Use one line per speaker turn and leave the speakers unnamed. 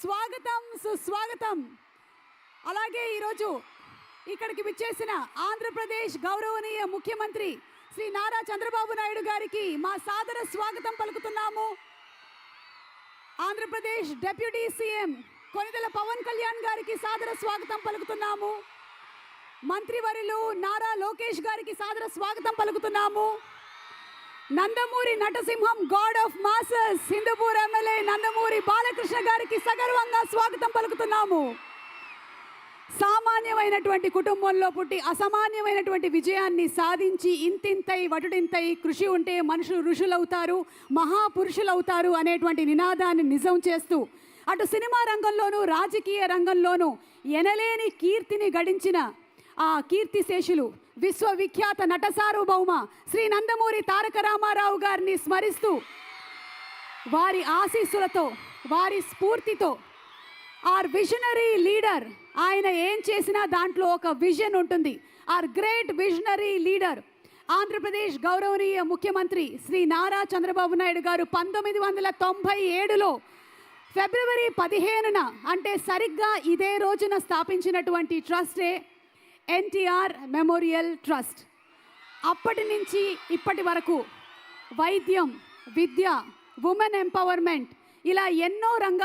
స్వాగతం సుస్వాగతం. అలాగే ఈరోజు ఇక్కడికి విచ్చేసిన ఆంధ్రప్రదేశ్ గౌరవనీయ ముఖ్యమంత్రి శ్రీ నారా చంద్రబాబు నాయుడు గారికి మా సాదర స్వాగతం పలుకుతున్నాము. ఆంధ్రప్రదేశ్ డెప్యూటీ సీఎం కొనిదెల పవన్ కళ్యాణ్ గారికి సాదర స్వాగతం పలుకుతున్నాము. మంత్రివర్యులు నారా లోకేష్ గారికి సాదర స్వాగతం పలుకుతున్నాము. Nandamuri నటసింహం god of masses Hindupur MLA Nandamuri Balakrishna గారికి సగర్వంగా స్వాగతం పలుకుతున్నాము. సామాన్యమైనటువంటి కుటుంబంలో పుట్టి అసామాన్యమైనటువంటి విజయాన్ని సాధించి ఇంతింతై వటుడింతై కృషి ఉంటే మనుషులు ఋషులవుతారు మహాపురుషులవుతారు అనేటువంటి నినాదాన్ని నిజం చేస్తూ అటు సినిమా రంగంలోనూ రాజకీయ రంగంలోనూ ఎనలేని కీర్తిని గడించిన ఆ కీర్తిశేషులు విశ్వవిఖ్యాత నట సార్వభౌమ శ్రీ నందమూరి తారక రామారావు గారిని స్మరిస్తూ వారి ఆశీస్సులతో వారి స్ఫూర్తితో ఆర్ విజనరీ లీడర్. ఆయన ఏం చేసినా దాంట్లో ఒక విజన్ ఉంటుంది. Are great visionary leader. Andhra Pradesh గౌరవనీయ ముఖ్యమంత్రి శ్రీ నారా చంద్రబాబు నాయుడు గారు పంతొమ్మిది వందల తొంభై ఏడులో ఫిబ్రవరి పదిహేనున అంటే సరిగ్గా ఇదే రోజున స్థాపించినటువంటి ట్రస్టే ఎన్టీఆర్ మెమోరియల్ ట్రస్ట్. అప్పటి నుంచి ఇప్పటి వరకు వైద్యం విద్య ఉమెన్ ఎంపవర్మెంట్ ఇలా ఎన్నో రంగాలు